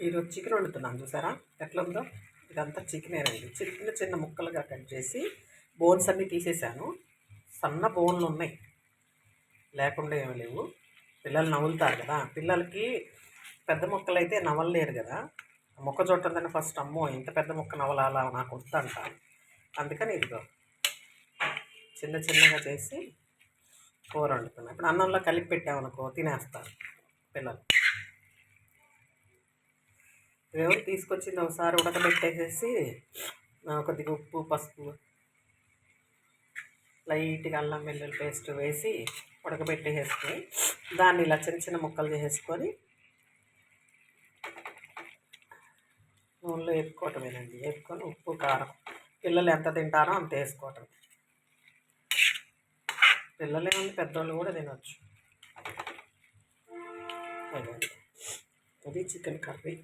ఈరోజు చికెన్ వండుతున్నాను చూసారా? ఎట్లా ఉందో? ఇదంతా చికెనేనండి చిన్న చిన్న ముక్కలుగా కట్ చేసి బోన్స్ అన్నీ తీసేసాను. సన్న బోన్లు ఉన్నాయి. లేకుండా ఏమి లేవు. పిల్లలు నవ్వులుతారు కదా. పిల్లలకి పెద్ద ముక్కలు అయితే నవ్వలేరు కదా. మొక్క చూడటం ఫస్ట్ అమ్మో ఇంత పెద్ద ముక్క నవలాలా నాకు వద్దంట. అందుకని ఇదిగో చిన్న చిన్నగా చేసి కూర వండుతున్నాను ఇప్పుడు అన్నంలో కలిపి పెట్టామనుకో తినేస్తారు పిల్లలు. ఎవరు తీసుకొచ్చింది ఒకసారి ఉడకబెట్టేసేసి కొద్దిగా ఉప్పు పసుపు లైట్గా అల్లం వెల్లుల్లి పేస్ట్ వేసి ఉడకబెట్టేసుకొని దాన్ని ఇలా చిన్న చిన్న ముక్కలు చేసేసుకొని నూనెలో వేపుకోవటమేనండి. వేపుకొని ఉప్పు కారం. పిల్లలు ఎంత తింటారో అంత వేసుకోవటం. పిల్లలే ఉంది పెద్దోళ్ళు కూడా తినొచ్చు. అదే ఇది చికెన్ కర్రీ.